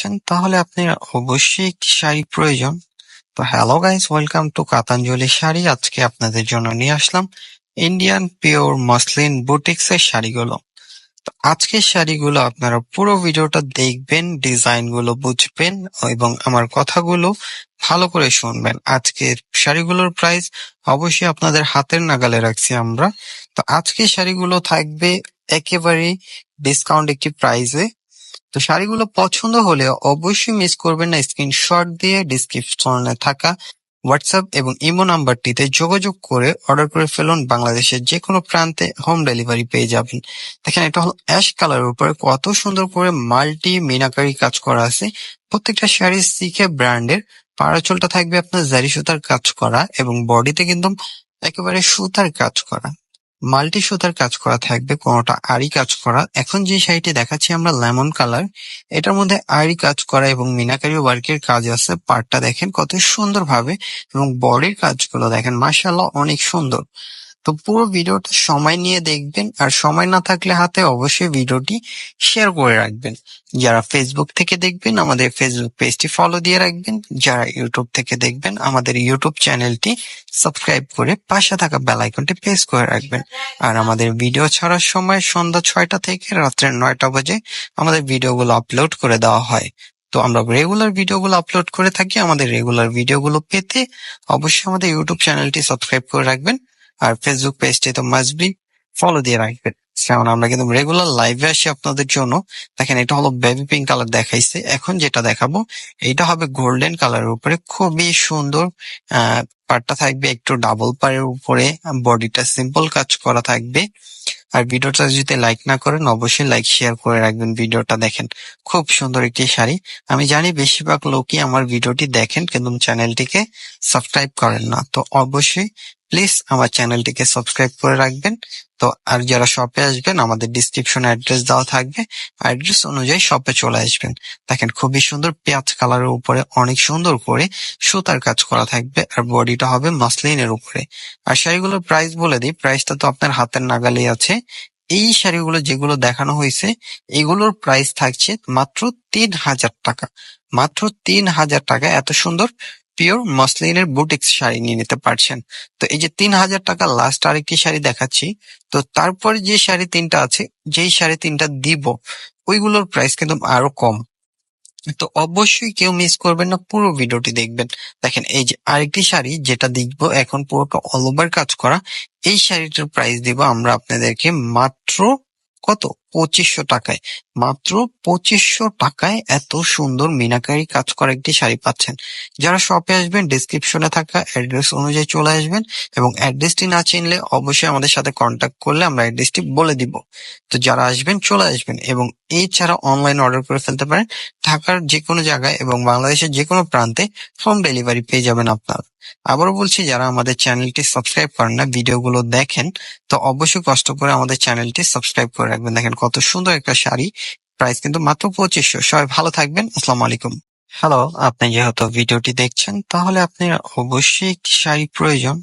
দেখছেন তাহলে আপনার অবশ্যই একটি শাড়ি প্রয়োজন। তো hello guys, welcome to Katanjali sari. আজকে আপনাদের জন্য নিয়ে আসলাম ইন্ডিয়ান পিওর মসলিন বুটিক্স এর শাড়িগুলো। তো আজকের শাড়িগুলো আপনারা পুরো ভিডিওটা দেখবেন ডিজাইনগুলো বুঝবেন এবং আমার কথাগুলো ভালো করে শুনবেন। আজকের শাড়িগুলোর প্রাইস অবশ্যই আপনাদের হাতের নাগালে রাখছি আমরা। তো আজকের শাড়িগুলো থাকবে একেবারেই ডিসকাউন্ট একটি প্রাইসে তো শাড়িগুলো পছন্দ হলে অবশ্যই মিস করবেন না। স্ক্রিনশট দিয়ে ডিসক্রিপশনে থাকা হোয়াটসঅ্যাপ এবং ইমো নাম্বারটিতে যোগাযোগ করে অর্ডার করে ফেলুন। বাংলাদেশের যে কোনো প্রান্তে হোম ডেলিভারি পেয়ে যাবেন। দেখেন, এটা হলো অ্যাশ কালারের উপরে কত সুন্দর করে মাল্টি মিনাকারি কাজ করা আছে। প্রত্যেকটা শাড়ি সিকে ব্র্যান্ডের। পাড়াচলটা থাকবে আপনার জারি সুতার কাজ করা এবং বডিতে কিন্তু একেবারে সুতার কাজ করা। মাল্টি সুতার কাজ করা থাকবে, কোনোটা আড়ি কাজ করা। এখন যে শাড়িটি দেখাচ্ছি আমরা, লেমন কালার। এটার মধ্যে আড়ি কাজ করা এবং মিনাকারি ওয়ার্কের কাজ আছে। পার্টটা দেখেন কত সুন্দর ভাবে এবং বডির কাজগুলো দেখেন মাসাল্লাহ অনেক সুন্দর। তো পুরো ভিডিওটা সময় নিয়ে দেখবেন আর সময় না থাকলে হাতে অবশ্যই ভিডিওটি শেয়ার করে রাখবেন। যারা ফেসবুক থেকে দেখবেন, আমাদের ফেসবুক পেজটি ফলো দিয়ে রাখবেন। যারা ইউটিউব থেকে দেখবেন, আমাদের ইউটিউব চ্যানেলটি সাবস্ক্রাইব করে পাশে থাকা বেল আইকনটি প্রেস করে রাখবেন। আর আমাদের ভিডিও ছাড়ার সময় সন্ধ্যা ছয়টা থেকে রাত্রে নয়টা বাজে আমাদের ভিডিওগুলো আপলোড করে দেওয়া হয়। তো আমরা রেগুলার ভিডিওগুলো আপলোড করে থাকি। আমাদের রেগুলার ভিডিওগুলো পেতে অবশ্যই আমাদের ইউটিউব চ্যানেলটি সাবস্ক্রাইব করে রাখবেন। আর ফেসবুক পেজটি তো মাস্ট বি ফলো দিয়ে রাখবেন। কারণ আমরা কিন্তু রেগুলার লাইভে আসি আপনাদের জন্য। দেখেন, এটা হলো বেবি পিঙ্ক কালার দেখাইছে। এখন যেটা দেখাবো এইটা হবে গোল্ডেন কালারের উপরে। খুবই সুন্দর পার্টটা থাকবে একটু ডাবল পারের উপরে। বডিটা সিম্পল কাজ করা থাকবে। আর ভিডিওটা যদি লাইক না করেন, অবশ্যই লাইক শেয়ার করে রাখবেন ভিডিওটা দেখেন। খুব সুন্দর একটি শাড়ি। আমি জানি বেশিরভাগ লোকই আমার ভিডিওটি দেখেন, কিন্তু চ্যানেলটিকে সাবস্ক্রাইব করেন না। তো অবশ্যই প্লিজ আমার চ্যানেলটিকে সাবস্ক্রাইব করে রাখবেন। তো আর যারা শপে আসবেন, আমাদের ডিসক্রিপশনে অ্যাড্রেস দেওয়া থাকবে। অ্যাড্রেস অনুযায়ী শপে চলে আসবেন। দেখেন খুবই সুন্দর পেঁয়াজ কালারের উপরে অনেক সুন্দর করে সুতার কাজ করা থাকবে আর বডিটা হবে মাসলিনের উপরে। আর শাড়িগুলোর প্রাইস বলে দিই প্রাইসটা তো আপনার হাতের নাগালেই আছে। এই শাড়িগুলো যেগুলো দেখানো হয়েছে, এগুলোর প্রাইস থাকছে মাত্র তিন হাজার টাকা। মাত্র তিন হাজার টাকা এত সুন্দর পিওর মসলিনের বুটিক্স শাড়ি নিয়ে নিতে পারছেন। তো এই যে তিন হাজার টাকা লাস্ট আরেকটি শাড়ি দেখাচ্ছি। তো তারপরে যে শাড়ি তিনটা আছে, যেই শাড়ি তিনটা দিব, ওইগুলোর প্রাইস কিন্তু আরও কম। তো অবশ্যই কেউ মিস করবেন না, পুরো ভিডিওটি দেখবেন। দেখেন, এই যে আরেকটি শাড়ি যেটা দেখব এখন পুরোটা অল ওভার কাজ করা, এই শাড়িটার প্রাইস দিব আমরা আপনাদেরকে মাত্র কত? পঁচিশশো টাকায়। মাত্র পঁচিশশো টাকায় এত সুন্দর মিনাকারি কাজ করা একটি শাড়ি পাচ্ছেন। যারা শপে আসবেন ডিসক্রিপশনে থাকা অ্যাড্রেস অনুযায়ী চলে আসবেন এবং অ্যাড্রেসটি না চিনলে অবশ্যই আমাদের সাথে কন্ট্যাক্ট করলে আমরা অ্যাড্রেসটি বলে দিব। তো যারা আসবেন, চলে আসবেন এবং এছাড়া অনলাইন অর্ডার করে ফেলতে পারেন ঢাকার যে কোনো জায়গায় এবং বাংলাদেশের যে কোনো প্রান্তে হোম ডেলিভারি পেয়ে যাবেন আপনারা। আবারও বলছি, যারা আমাদের চ্যানেলটি সাবস্ক্রাইব করেন না ভিডিওগুলো দেখেন, তো অবশ্যই কষ্ট করে আমাদের চ্যানেলটি সাবস্ক্রাইব করে রাখবেন। দেখেন কত সুন্দর একটা শাড়ি। প্রাইস কিন্তু মাত্র পঁচিশশো। সবাই ভালো থাকবেন। আসসালামু আলাইকুম। হ্যালো আপনি যেহেতু ভিডিওটি দেখছেন, তাহলে আপনি অবশ্যই একটি শাড়ি প্রয়োজন।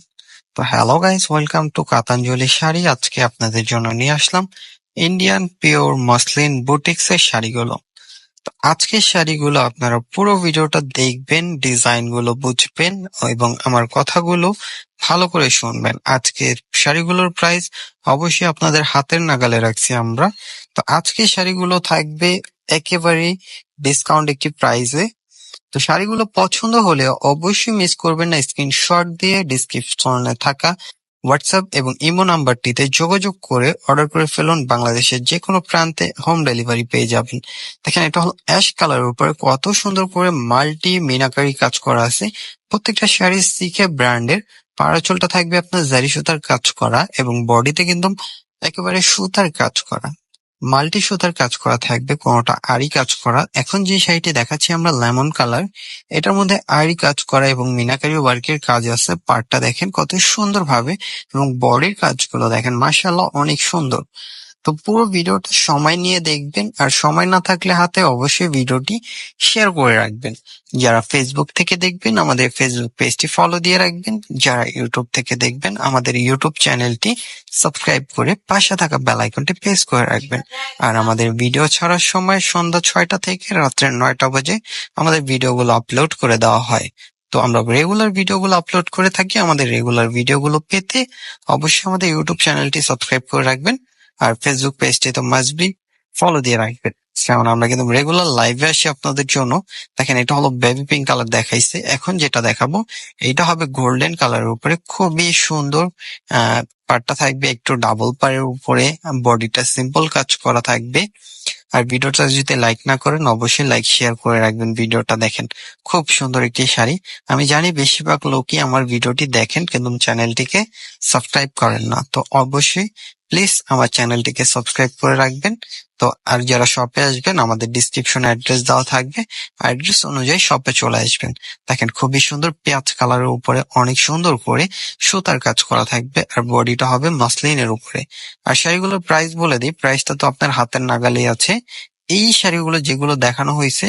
তো hello guys welcome to Katanjali sari. আজকে আপনাদের জন্য নিয়ে আসলাম ইন্ডিয়ান পিওর মসলিন বুটিক্স এর শাড়িগুলো। আজকের শাড়িগুলো আপনারা পুরো ভিডিওটা দেখবেন ডিজাইনগুলো বুঝবেন এবং আমার কথাগুলো ভালো করে শুনবেন। আজকের শাড়িগুলোর প্রাইস অবশ্যই আপনাদের হাতের নাগালে রাখছি আমরা। তো আজকের শাড়িগুলো থাকবে একেবারেই ডিসকাউন্ট একটি প্রাইসে তো শাড়িগুলো পছন্দ হলে অবশ্যই মিস করবেন না স্ক্রিনশট দিয়ে ডিসক্রিপশনে থাকা হোয়াটসঅ্যাপ এবং ইমো নাম্বারটিতে যোগাযোগ করে অর্ডার করে ফেলুন। বাংলাদেশের যে কোনো প্রান্তে হোম ডেলিভারি পেয়ে যাবেন। দেখেন, এটা হল অ্যাশ কালারের উপরে কত সুন্দর করে মাল্টি মিনাকারি কাজ করা আছে। প্রত্যেকটা শাড়ি সিকে ব্র্যান্ডের পাড়াচলটা থাকবে আপনার জারি সুতার কাজ করা এবং বডিতে কিন্তু একেবারে সুতার কাজ করা। মাল্টি সুতার কাজ করা থাকবে, কোনোটা আড়ি কাজ করা। এখন যে শাড়িটি দেখাচ্ছি আমরা, লেমন কালার। এটার মধ্যে আড়ি কাজ করা এবং মিনাকারি ওয়ার্কের কাজ আছে। পার্টটা দেখেন কত সুন্দর ভাবে এবং বডির কাজগুলো দেখেন মাসাল্লাহ অনেক সুন্দর। তো পুরো ভিডিওটা সময় নিয়ে দেখবেন আর সময় না থাকলে হাতে অবশ্যই ভিডিওটি শেয়ার করে রাখবেন। যারা ফেসবুক থেকে দেখবেন, আমাদের ফেসবুক পেজটি ফলো দিয়ে রাখবেন। যারা ইউটিউব থেকে দেখবেন, আমাদের ইউটিউব চ্যানেলটি সাবস্ক্রাইব করে পাশে থাকা বেল আইকনটি প্রেস করে রাখবেন। আর আমাদের ভিডিও ছাড়ার সময় সন্ধ্যা ছয়টা থেকে রাত্রে নয়টা বাজে আমাদের ভিডিওগুলো আপলোড করে দেওয়া হয়। তো আমরা রেগুলার ভিডিওগুলো আপলোড করে থাকি। আমাদের রেগুলার ভিডিওগুলো পেতে অবশ্যই আমাদের ইউটিউব চ্যানেলটি সাবস্ক্রাইব করে রাখবেন। আর ফেসবুক পেজটি তো মাস্ট বি ফলো দিয়ে রাখবেন। যেমন আমরা কিন্তু রেগুলার লাইভে আসি আপনাদের জন্য। দেখেন, এটা হলো বেবি পিঙ্ক কালার দেখাইছে। এখন যেটা দেখাবো এটা হবে গোল্ডেন কালারের উপরে। খুবই সুন্দর পার্টটা থাকবে একটু ডাবল পারের উপরে। বডিটা সিম্পল কাজ করা থাকবে। আর ভিডিওটা যদি লাইক না করেন, অবশ্যই লাইক শেয়ার করে রাখবেন ভিডিওটা। দেখেন, খুব সুন্দর একটি শাড়ি। আমি জানি বেশিরভাগ লোকই আমার ভিডিওটি দেখেন, কিন্তু চ্যানেলটিকে সাবস্ক্রাইব করেন না। তো অবশ্যই প্লিজ আমার চ্যানেলটিকে সাবস্ক্রাইব করে রাখবেন। তো আর যারা শপে আসবেন, আমাদের ডিসক্রিপশনে অ্যাড্রেস দেওয়া থাকবে। অ্যাড্রেস অনুযায়ী শপে চলে আসবেন। দেখেন, খুবই সুন্দর পেঁয়াজ কালারের উপরে অনেক সুন্দর করে সুতার কাজ করা থাকবে আর বডিটা হবে মাসলিনের উপরে। আর শাড়িগুলোর প্রাইস বলে দিই প্রাইসটা তো আপনার হাতের নাগালেই আছে। এই শাড়িগুলো যেগুলো দেখানো হয়েছে,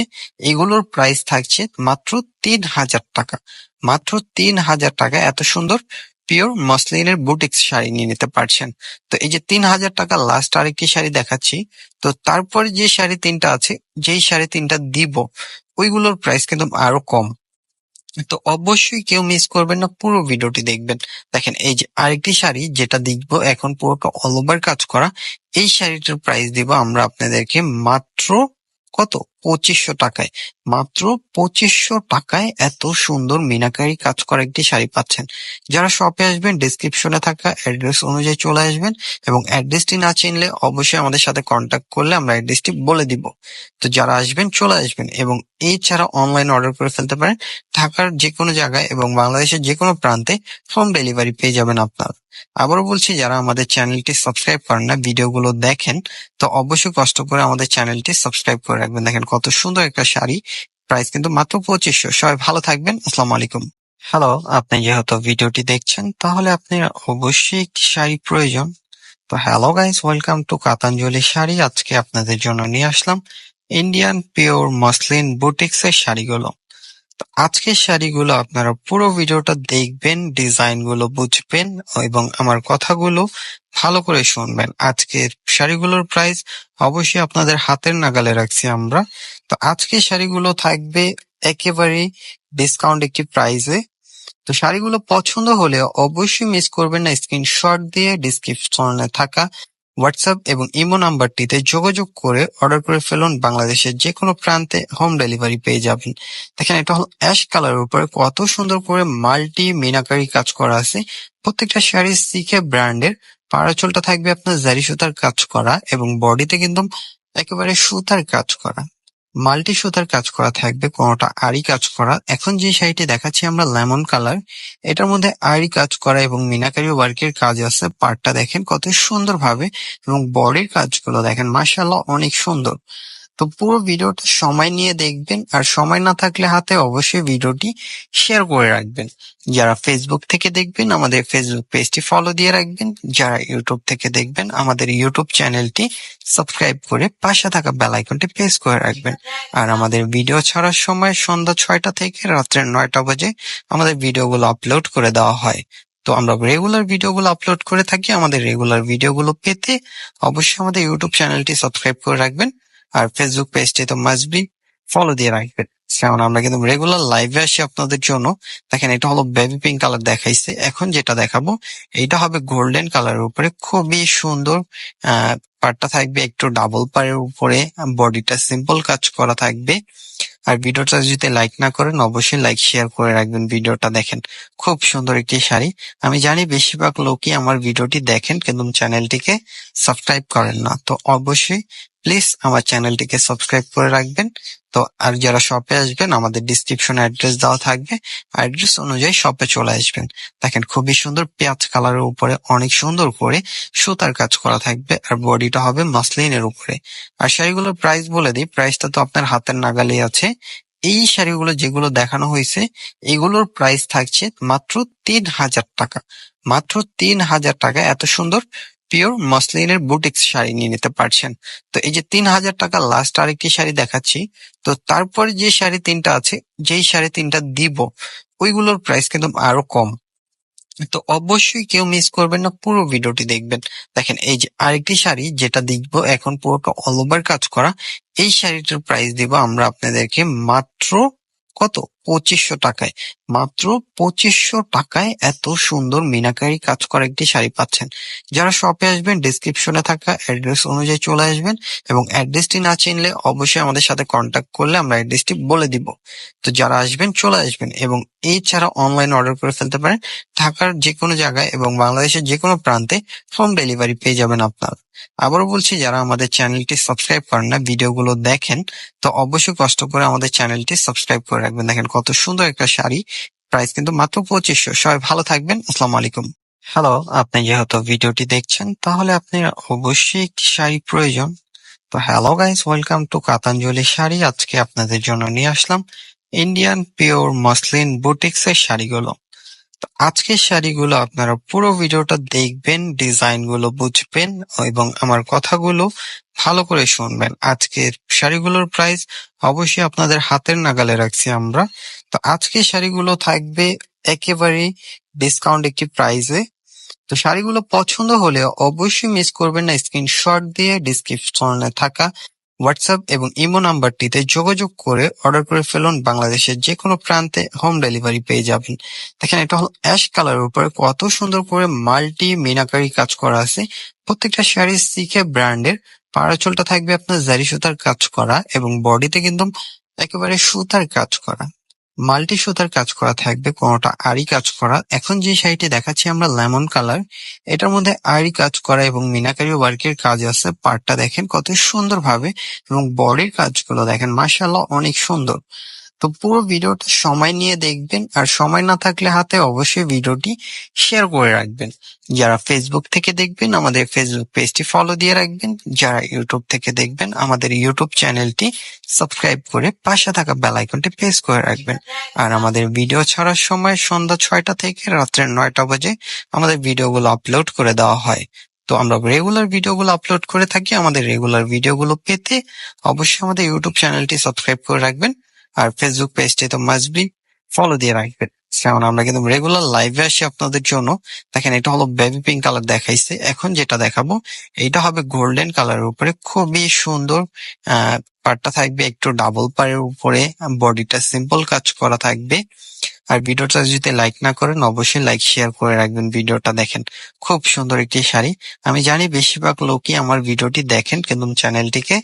এগুলোর প্রাইস থাকছে মাত্র তিন হাজার টাকা। মাত্র তিন হাজার টাকা, এত সুন্দর পিওর মসলিনের বুটিক্স শাড়ি নিয়ে নিতে পারছেন। তো এই যে তিন হাজার টাকা লাস্ট আরেকটি শাড়ি দেখাচ্ছি। তো তারপর যে শাড়ি তিনটা আছে, যেই শাড়ি তিনটা দিব, ওইগুলোর প্রাইস কিন্তু আরও কম। তো অবশ্যই কেউ মিস করবেন না, পুরো ভিডিওটি দেখবেন। দেখেন, এই যে আরেকটি শাড়ি যেটা দেখব এখন পুরোটা অল ওভার কাজ করা, এই শাড়িটার প্রাইস দিব আমরা আপনাদেরকে মাত্র কত? পঁচিশশো টাকায়। মাত্র পঁচিশশো টাকায় এত সুন্দর মিনাকারি কাজ করা একটি শাড়ি পাচ্ছেন। যারা শপে আসবেন ডিসক্রিপশনে থাকা অ্যাড্রেস অনুযায়ী চলে আসবেন এবং অ্যাড্রেসটি না চিনলে অবশ্যই আমাদের সাথে কন্ট্যাক্ট করলে আমরা অ্যাড্রেসটি বলে দিব। তো যারা আসবেন, চলে আসবেন এবং এছাড়া অনলাইন অর্ডার করে ফেলতে পারেন ঢাকার যে কোনো জায়গায় এবং বাংলাদেশের যে কোনো প্রান্তে হোম ডেলিভারি পেয়ে যাবেন আপনার। আবারও বলছি, যারা আমাদের চ্যানেলটি সাবস্ক্রাইব করেন না ভিডিওগুলো দেখেন, তো অবশ্যই কষ্ট করে আমাদের চ্যানেলটি সাবস্ক্রাইব করে রাখবেন। দেখেন কত সুন্দর একটা শাড়ি। প্রাইস কিন্তু মাত্র পঁচিশশো। সবাই ভালো থাকবেন। আসসালামু আলাইকুম। হ্যালো আপনি যেহেতু ভিডিওটি দেখছেন, তাহলে আপনার অবশ্যই একটি শাড়ি প্রয়োজন। তো hello guys welcome to Katanjali sari. আজকে আপনাদের জন্য নিয়ে আসলাম ইন্ডিয়ান পিওর মসলিন বুটিক্স এর শাড়িগুলো। আজকের শাড়িগুলো আপনারা পুরো ভিডিওটা দেখবেন ডিজাইনগুলো বুঝবেন এবং আমার কথাগুলো ভালো করে শুনবেন। আজকের শাড়িগুলোর প্রাইস অবশ্যই আপনাদের হাতের নাগালে রাখছি আমরা। তো আজকের শাড়িগুলো থাকবে একেবারে ডিসকাউন্ট একটি প্রাইসে তো শাড়িগুলো পছন্দ হলে অবশ্যই মিস করবেন না স্ক্রিনশট দিয়ে ডিসক্রিপশনে থাকা হোয়াটসঅ্যাপ এবং ইমো নাম্বারটিতে যোগাযোগ করে অর্ডার করে ফেলুন বাংলাদেশের যে কোনো প্রান্তে হোম ডেলিভারি পেয়ে যাবেন। দেখেন, এটা হল অ্যাশ কালারের উপরে কত সুন্দর করে মাল্টি মিনাকারি কাজ করা আছে। প্রত্যেকটা শাড়ি সিকে ব্র্যান্ডের পাড়াচলটা থাকবে আপনার জারি সুতার কাজ করা এবং বডিতে কিন্তু একেবারে সুতার কাজ করা। মাল্টি সুতার কাজ করা থাকবে, কোনোটা আড়ি কাজ করা। এখন যে শাড়িটি দেখাচ্ছি আমরা, লেমন কালার। এটার মধ্যে আড়ি কাজ করা এবং মিনাকারি ওয়ার্কের কাজ আছে। পার্টটা দেখেন কত সুন্দর ভাবে এবং বডির কাজগুলো দেখেন মাসাল্লাহ অনেক সুন্দর। তো পুরো ভিডিওটা সময় নিয়ে দেখবেন আর সময় না থাকলে হাতে অবশ্যই ভিডিওটি শেয়ার করে রাখবেন। যারা ফেসবুক থেকে দেখবেন, আমাদের ফেসবুক পেজটি ফলো দিয়ে রাখবেন। যারা ইউটিউব থেকে দেখবেন, আমাদের ইউটিউব চ্যানেলটি সাবস্ক্রাইব করে পাশে থাকা বেল আইকনটি প্রেস করে রাখবেন। আর আমাদের ভিডিও ছাড়ার সময় সন্ধ্যা ছয়টা থেকে রাত্রে নয়টা বাজে আমাদের ভিডিওগুলো আপলোড করে দেওয়া হয়। তো আমরা রেগুলার ভিডিওগুলো আপলোড করে থাকি। আমাদের রেগুলার ভিডিওগুলো পেতে অবশ্যই আমাদের ইউটিউব চ্যানেলটি সাবস্ক্রাইব করে রাখবেন। আর ফেসবুক পেজটি তো মাস্ট ফলো দিয়ে রাখবেন। যেমন আমরা কিন্তু রেগুলার লাইভে আসি আপনাদের জন্য। দেখেন, এটা হলো বেবি পিঙ্ক কালার দেখাইছে। এখন যেটা দেখাবো এটা হবে গোল্ডেন কালারের উপরে। খুবই সুন্দর পার্টটা থাকবে একটু ডাবল পারের উপরে বডিটা সিম্পল কাজ করা থাকবে। আর ভিডিওটা যদি লাইক না করেন, অবশ্যই লাইক শেয়ার করে রাখবেন ভিডিওটা দেখেন। খুব সুন্দর একটি শাড়ি। আমি জানি বেশিরভাগ লোকই আমার ভিডিওটি দেখেন, কিন্তু চ্যানেলটিকে সাবস্ক্রাইব করেন না। তো অবশ্যই প্লিজ আমার চ্যানেলটিকে সাবস্ক্রাইব করে রাখবেন। তো আর যারা শপে আসবেন, আমাদের ডিসক্রিপশনে অ্যাড্রেস দেওয়া থাকবে। অ্যাড্রেস অনুযায়ী শপে চলে আসবেন। দেখেন খুবই সুন্দর পেঁয়াজ কালারের উপরে অনেক সুন্দর করে সুতার কাজ করা থাকবে আর বডিটা হবে মাসলিনের উপরে। আর শাড়িগুলোর প্রাইস বলে দিই প্রাইসটা তো আপনার হাতের নাগালেই আছে। এই শাড়িগুলো যেগুলো দেখানো হয়েছে, এগুলোর প্রাইস থাকছে মাত্র তিন হাজার টাকা। মাত্র তিন হাজার টাকা, এত সুন্দর পিওর মসলিনের বুটিক্স শাড়ি নিয়ে নিতে পারছেন। তো এই যে তিন হাজার টাকা লাস্ট আরেকটি শাড়ি দেখাচ্ছি। তো তারপর যে শাড়ি তিনটা আছে, যেই শাড়ি তিনটা দিব, ওইগুলোর প্রাইস কিন্তু আরও কম। তো অবশ্যই কেউ মিস করবেন না, পুরো ভিডিওটি দেখবেন। দেখেন, এই যে আরেকটি শাড়ি যেটা দেখব এখন পুরোটা অল ওভার কাজ করা, এই শাড়িটার প্রাইস দিব আমরা আপনাদেরকে মাত্র কত? পঁচিশশো টাকায়। মাত্র পঁচিশশো টাকায় এত সুন্দর মিনাকারি কাজ করা একটি শাড়ি পাচ্ছেন। যারা শপে আসবেন ডিসক্রিপশনে থাকা অ্যাড্রেস অনুযায়ী চলে আসবেন এবং অ্যাড্রেসটি না চিনলে অবশ্যই আমাদের সাথে কন্ট্যাক্ট করলে আমরা অ্যাড্রেসটি বলে দিব। তো যারা আসবেন, চলে আসবেন এবং এছাড়া অনলাইন অর্ডার করে ফেলতে পারেন। ঢাকার যে কোনো জায়গায় এবং বাংলাদেশের যে কোনো প্রান্তে হোম ডেলিভারি পেয়ে যাবেন আপনারা। আবারও বলছি, যারা আমাদের চ্যানেলটি সাবস্ক্রাইব করেন না ভিডিওগুলো দেখেন, তো অবশ্যই কষ্ট করে আমাদের চ্যানেলটি সাবস্ক্রাইব করে রাখবেন। দেখেন কত সুন্দর একটা শাড়ি। প্রাইস কিন্তু মাত্র পঁচিশশো। সবাই ভালো থাকবেন। আসসালামু আলাইকুম। হ্যালো আপনি যেহেতু ভিডিওটি দেখছেন, তাহলে আপনি অবশ্যই একটি শাড়ি প্রয়োজন। তো hello guys welcome to Katanjali sari. আজকে আপনাদের জন্য নিয়ে আসলাম ইন্ডিয়ান পিওর মসলিন বুটিক্স এর শাড়িগুলো। তো আজকের শাড়িগুলো আপনারা পুরো ভিডিওটা দেখবেন ডিজাইনগুলো বুঝবেন এবং আমার কথাগুলো ভালো করে শুনবেন। আজকের শাড়িগুলোর প্রাইস অবশ্যই আপনাদের হাতের নাগালে রাখছি আমরা। তো আজকের শাড়িগুলো থাকবে একেবারে ডিসকাউন্ট একটি প্রাইসে তো শাড়িগুলো পছন্দ হলে অবশ্যই মিস করবেন না স্ক্রিনশট দিয়ে ডিসক্রিপশনে থাকা হোয়াটসঅ্যাপ এবং ইমো নাম্বারটিতে যোগাযোগ করে অর্ডার করে ফেলুন। বাংলাদেশের যে কোনো প্রান্তে হোম ডেলিভারি পেয়ে যাবেন। দেখেন, এটা হলো অ্যাশ কালারের উপরে কত সুন্দর করে মাল্টি মিনাকারি কাজ করা আছে। প্রত্যেকটা শাড়ি সিকে ব্র্যান্ডের পাড়াচলটা থাকবে আপনার জারি সুতার কাজ করা এবং বডিতে কিন্তু একেবারে সুতার কাজ করা। মাল্টি সুতার কাজ করা থাকবে, কোনোটা আড়ি কাজ করা। এখন যে শাড়িটি দেখাচ্ছি আমরা, লেমন কালার। এটার মধ্যে আড়ি কাজ করা এবং মিনাকারি ওয়ার্কের কাজ আছে। পার্টটা দেখেন কত সুন্দর ভাবে এবং বডির কাজগুলো দেখেন মাসাল্লাহ অনেক সুন্দর। তো পুরো ভিডিওটা সময় নিয়ে দেখবেন আর সময় না থাকলে হাতে অবশ্যই ভিডিওটি শেয়ার করে রাখবেন। যারা ফেসবুক থেকে দেখবেন, আমাদের ফেসবুক পেজটি ফলো দিয়ে রাখবেন। যারা ইউটিউব থেকে দেখবেন, আমাদের ইউটিউব চ্যানেলটি সাবস্ক্রাইব করে পাশে থাকা বেল আইকনটি প্রেস করে রাখবেন। আর আমাদের ভিডিও ছাড়ার সময় সন্ধ্যা ছয়টা থেকে রাত্রে নয়টা বাজে আমাদের ভিডিওগুলো আপলোড করে দেওয়া হয়। তো আমরা রেগুলার ভিডিওগুলো আপলোড করে থাকি। আমাদের রেগুলার ভিডিওগুলো পেতে অবশ্যই আমাদের ইউটিউব চ্যানেলটি সাবস্ক্রাইব করে রাখবেন। আর ফেসবুক পেজটি তো মাস্ট বি ফলো দিয়ে রাখবেন। যেমন আমরা কিন্তু রেগুলার লাইভে আসি আপনাদের জন্য। দেখেন, এটা হলো বেবি পিঙ্ক কালার দেখাইছে। এখন যেটা দেখাবো, এইটা হবে গোল্ডেন কালারের উপরে। খুবই সুন্দর পার্টটা থাকবে একটু ডাবল পারের উপরে। বডিটা সিম্পল কাজ করা থাকবে। আর ভিডিওটা যদি লাইক না করেন, অবশ্যই লাইক শেয়ার করে রাখবেন ভিডিওটা। দেখেন, খুব সুন্দর একটি শাড়ি। আমি জানি বেশিরভাগ লোকই আমার ভিডিওটি দেখেন, কিন্তু চ্যানেলটিকে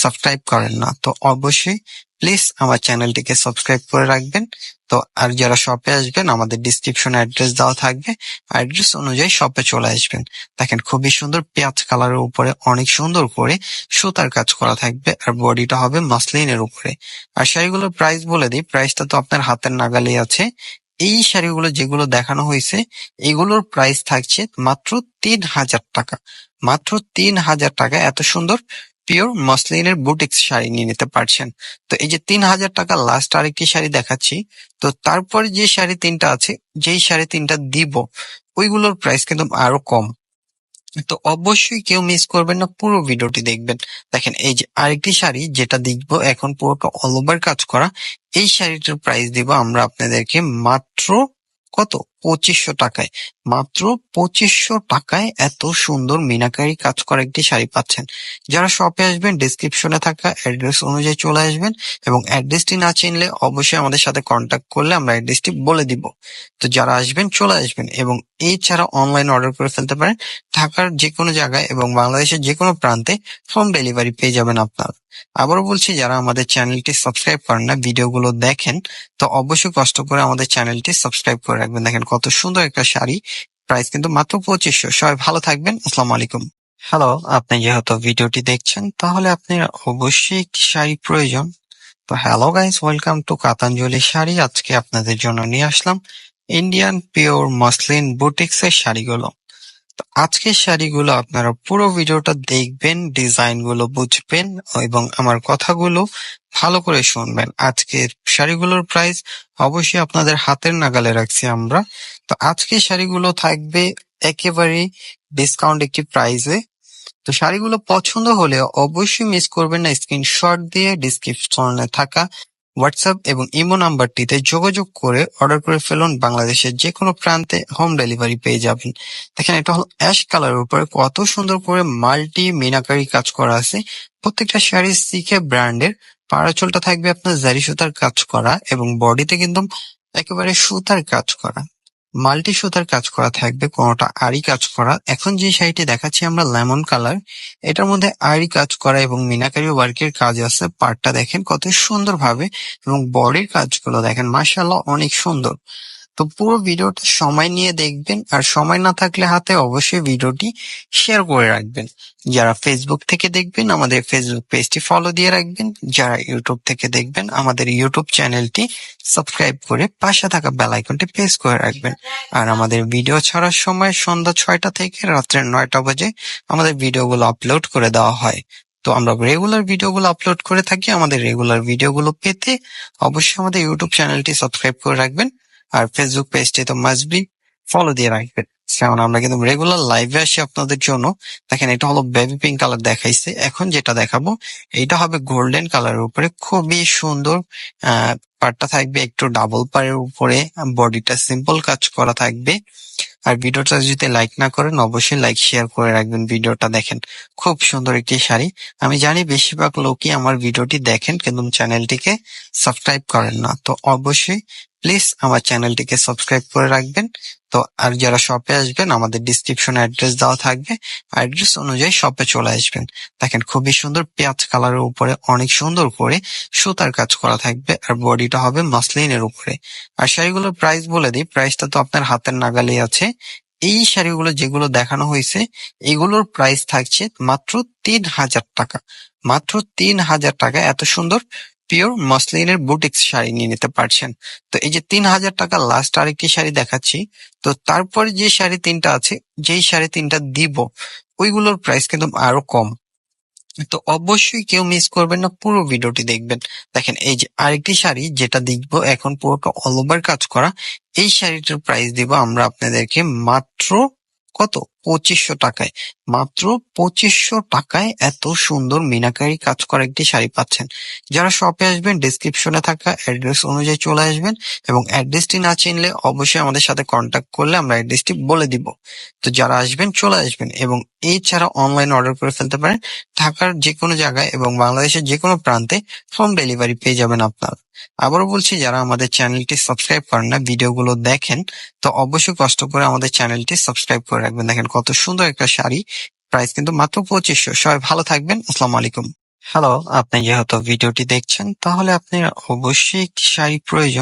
সাবস্ক্রাইব করেন না। তো অবশ্যই প্লিজ আমার চ্যানেলটিকে সাবস্ক্রাইব করে রাখবেন। তো আর যারা শপে আসবেন, আমাদের ডিসক্রিপশনে অ্যাড্রেস দেওয়া থাকবে। অ্যাড্রেস অনুযায়ী শপে চলে আসবেন। দেখেন, খুবই সুন্দর পেঁয়াজ কালারের উপরে অনেক সুন্দর করে সুতার কাজ করা থাকবে আর বডিটা হবে মাসলিনের উপরে। আর শাড়িগুলোর প্রাইস বলে দিই প্রাইসটা তো আপনার হাতের নাগালে আছে। এই শাড়িগুলো যেগুলো দেখানো হয়েছে, এগুলোর প্রাইস থাকছে মাত্র তিন হাজার টাকা। মাত্র তিন হাজার টাকা, এত সুন্দর পিওর মসলিনের বুটিক্স শাড়ি নিয়ে নিতে পারছেন। তো এই যে তিন হাজার টাকা লাস্ট আরেকটি শাড়ি দেখাচ্ছি। তো তারপরে যে শাড়ি তিনটা আছে, যেই শাড়ি তিনটা দিব, ওইগুলোর প্রাইস কিন্তু আরও কম। তো অবশ্যই কেউ মিস করবেন না, পুরো ভিডিওটি দেখবেন। দেখেন, এই যে আরেকটি শাড়ি যেটা দেখব, এখন পুরোটা অল ওভার কাজ করা, এই শাড়িটার প্রাইস দিব আমরা আপনাদেরকে মাত্র কত? পঁচিশশো টাকায়। মাত্র পঁচিশশো টাকায় এত সুন্দর মিনাকারি কাজ করা একটি শাড়ি পাচ্ছেন। যারা শপে আসবেন ডিসক্রিপশনে থাকা অ্যাড্রেস অনুযায়ী চলে আসবেন এবং অ্যাড্রেসটি না চিনলে অবশ্যই আমাদের সাথে কন্ট্যাক্ট করলে আমরা অ্যাড্রেসটি বলে দিব। তো যারা আসবেন, চলে আসবেন এবং এছাড়া অনলাইন অর্ডার করে ফেলতে পারেন ঢাকার যে কোনো জায়গায় এবং বাংলাদেশের যে কোনো প্রান্তে হোম ডেলিভারি পেয়ে যাবেন আপনারা। আবারও বলছি, যারা আমাদের চ্যানেলটি সাবস্ক্রাইব করেন না, ভিডিওগুলো দেখেন, তো অবশ্যই কষ্ট করে আমাদের চ্যানেলটি সাবস্ক্রাইব করে রাখবেন। দেখেন কত সুন্দর একটা শাড়ি। প্রাইস কিন্তু মাত্র পঁচিশশো। সবাই ভালো থাকবেন। আসসালামু আলাইকুম। হ্যালো আপনি যেহেতু ভিডিওটি দেখছেন, তাহলে আপনি অবশ্যই একটি শাড়ি প্রয়োজন। তো hello guys welcome to Katanjali sari. আজকে আপনাদের জন্য নিয়ে আসলাম ইন্ডিয়ান পিওর মসলিন বুটিক্স এর শাড়িগুলো। আজকের শাড়িগুলো আপনারা পুরো ভিডিওটা দেখবেন ডিজাইনগুলো বুঝবেন এবং আমার কথাগুলো ভালো করে শুনবেন। আজকের শাড়িগুলোর প্রাইস অবশ্যই আপনাদের হাতের নাগালে রাখছি আমরা। তো আজকের শাড়িগুলো থাকবে একেবারে ডিসকাউন্ট একটি প্রাইসে তো শাড়িগুলো পছন্দ হলে অবশ্যই মিস করবেন না স্ক্রিনশট দিয়ে ডিসক্রিপশনে থাকা হোয়াটসঅ্যাপ এবং ইমো নাম্বারটিতে যোগাযোগ করে অর্ডার করে ফেলুন। বাংলাদেশের যে কোনো প্রান্তে হোম ডেলিভারি পেয়ে যাবেন। দেখেন, এটা হল অ্যাশ কালারের উপরে কত সুন্দর করে মাল্টি মিনাকারি কাজ করা আছে। প্রত্যেকটা শাড়ি সিখে ব্র্যান্ডের। পাড়াচলটা থাকবে আপনার জারি সুতার কাজ করা এবং বডিতে কিন্তু একেবারে সুতার কাজ করা। মাল্টি সুতার কাজ করা থাকবে, কোনোটা আড়ি কাজ করা। এখন যে শাড়িটি দেখাচ্ছি আমরা, লেমন কালার। এটার মধ্যে আড়ি কাজ করা এবং মিনাকারি ওয়ার্কের কাজ আছে। পার্টটা দেখেন কত সুন্দর ভাবে এবং বডির কাজগুলো দেখেন মাসাল্লাহ অনেক সুন্দর। তো পুরো ভিডিওটা সময় নিয়ে দেখবেন আর সময় না থাকলে হাতে অবশ্যই ভিডিওটি শেয়ার করে রাখবেন। যারা ফেসবুক থেকে দেখবেন, আমাদের ফেসবুক পেজটি ফলো দিয়ে রাখবেন। যারা ইউটিউব থেকে দেখবেন, আমাদের ইউটিউব চ্যানেলটি সাবস্ক্রাইব করে পাশে থাকা বেল আইকনটি প্রেস করে রাখবেন। আর আমাদের ভিডিও ছাড়ার সময় সন্ধ্যা ছয়টা থেকে রাত্রে নয়টা বাজে আমাদের ভিডিওগুলো আপলোড করে দেওয়া হয়। তো আমরা রেগুলার ভিডিওগুলো আপলোড করে থাকি। আমাদের রেগুলার ভিডিওগুলো পেতে অবশ্যই আমাদের ইউটিউব চ্যানেলটি সাবস্ক্রাইব করে রাখবেন। আর ফেসবুক পেজটি তো মাস্ট বি ফলো দিয়ে রাখবেন। কারণ আমরা কিন্তু রেগুলার লাইভে আসি আপনাদের জন্য। দেখেন, এটা হলো বেবি পিঙ্ক কালার দেখাইছে। এখন যেটা দেখাবো এইটা হবে গোল্ডেন কালারের উপরে। খুবই সুন্দর পার্টটা থাকবে একটু ডাবল পারের উপরে। বডিটা সিম্পল কাজ করা থাকবে। আর ভিডিওটা যদি লাইক না করেন, অবশ্যই লাইক শেয়ার করে রাখবেন ভিডিওটা দেখেন। খুব সুন্দর একটি শাড়ি। আমি জানি বেশিরভাগ লোকই আমার ভিডিওটি দেখেন, কিন্তু চ্যানেলটিকে সাবস্ক্রাইব করেন না। তো অবশ্যই প্লিজ আমার চ্যানেলটিকে সাবস্ক্রাইব করে রাখবেন। তো আর যারা শপে আসবেন, আমাদের ডিসক্রিপশনে অ্যাড্রেস দেওয়া থাকবে। অ্যাড্রেস অনুযায়ী শপে চলে আসবেন। দেখেন, খুবই সুন্দর পেঁয়াজ কালারের উপরে, অনেক সুন্দর করে সুতার কাজ করা থাকবে। আর বডিটা হবে মাসলিনের উপরে। আর শাড়িগুলোর প্রাইস বলে দিই। প্রাইসটা তো আপনার হাতের নাগালেই আছে। এই শাড়িগুলো যেগুলো দেখানো হয়েছে, এগুলোর প্রাইস থাকছে মাত্র তিন হাজার টাকা। মাত্র তিন হাজার টাকা, এত সুন্দর পিওর মসলিনের বুটিক্স শাড়ি নিয়ে নিতে পারছেন। তো এই যে তিন হাজার টাকা লাস্ট আরেকটি শাড়ি দেখাচ্ছি, তো তারপরে যে শাড়ি তিনটা আছে, যেই শাড়ি তিনটা দিব, ওইগুলোর প্রাইস কিন্তু আরও কম। তো অবশ্যই কেউ মিস করবেন না, পুরো ভিডিওটি দেখবেন। দেখেন, এই যে আরেকটি শাড়ি যেটা দেখব এখন পুরোটা অল ওভার কাজ করা, এই শাড়িটার প্রাইস দিব আমরা আপনাদেরকে মাত্র কত? পঁচিশশো টাকায়। মাত্র পঁচিশশো টাকায় এত সুন্দর মিনাকারি কাজ করা একটি শাড়ি পাচ্ছেন। যারা শপে আসবেন ডিসক্রিপশনে থাকা অ্যাড্রেস অনুযায়ী চলে আসবেন এবং অ্যাড্রেসটি না চিনলে অবশ্যই আমাদের সাথে কন্ট্যাক্ট করলে আমরা অ্যাড্রেসটি বলে দিব। তো যারা আসবেন, চলে আসবেন এবং এছাড়া অনলাইন অর্ডার করে ফেলতে পারেন ঢাকার যে কোনো জায়গায় এবং বাংলাদেশের যে কোনো প্রান্তে হোম ডেলিভারি পেয়ে যাবেন আপনারা। আবারও বলছি, যারা আমাদের চ্যানেলটি সাবস্ক্রাইব করেন না, ভিডিওগুলো দেখেন, তো অবশ্যই কষ্ট করে আমাদের চ্যানেলটি সাবস্ক্রাইব করে রাখবেন। দেখেন কত সুন্দর একটা শাড়ি, প্রাইস কিন্তু মাত্র পঁচিশশো। সবাই ভালো থাকবেন, আসসালামু আলাইকুম। হ্যালো, আপনি যেহেতু ভিডিওটি দেখছেন, তাহলে আপনি অবশ্যই একটি শাড়ি প্রয়োজন।